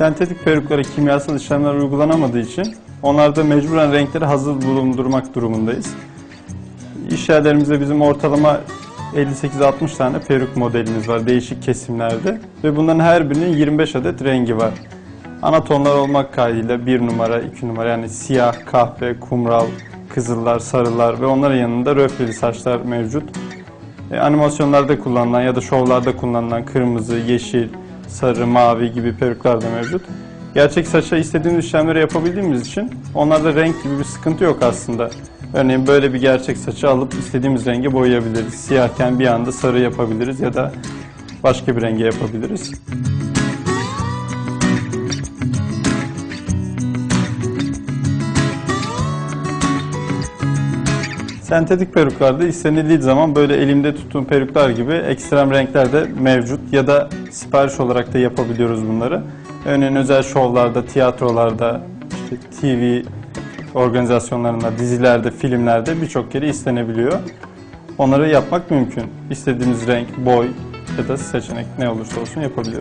Sentetik peruklara kimyasal işlemler uygulanamadığı için onlarda mecburen renkleri hazır bulundurmak durumundayız. İş yerlerimizde bizim ortalama 58-60 tane peruk modelimiz var değişik kesimlerde ve bunların her birinin 25 adet rengi var. Ana tonlar olmak kaydıyla 1 numara, 2 numara yani siyah, kahve, kumral, kızıllar, sarılar ve onların yanında röfleli saçlar mevcut. E, animasyonlarda kullanılan ya da şovlarda kullanılan kırmızı, yeşil, sarı, mavi gibi peruklar da mevcut. Gerçek saça istediğimiz işlemleri yapabildiğimiz için onlarda renk gibi bir sıkıntı yok aslında. Örneğin böyle bir gerçek saçı alıp istediğimiz renge boyayabiliriz. Siyahken bir anda sarı yapabiliriz ya da başka bir renge yapabiliriz. Sentetik peruklarda istenildiği zaman böyle elimde tuttuğum peruklar gibi ekstrem renkler de mevcut ya da sipariş olarak da yapabiliyoruz bunları. Örneğin özel şovlarda, tiyatrolarda, işte TV organizasyonlarında, dizilerde, filmlerde birçok kere istenebiliyor. Onları yapmak mümkün. İstediğiniz renk, boy ya da seçenek ne olursa olsun yapabiliyoruz.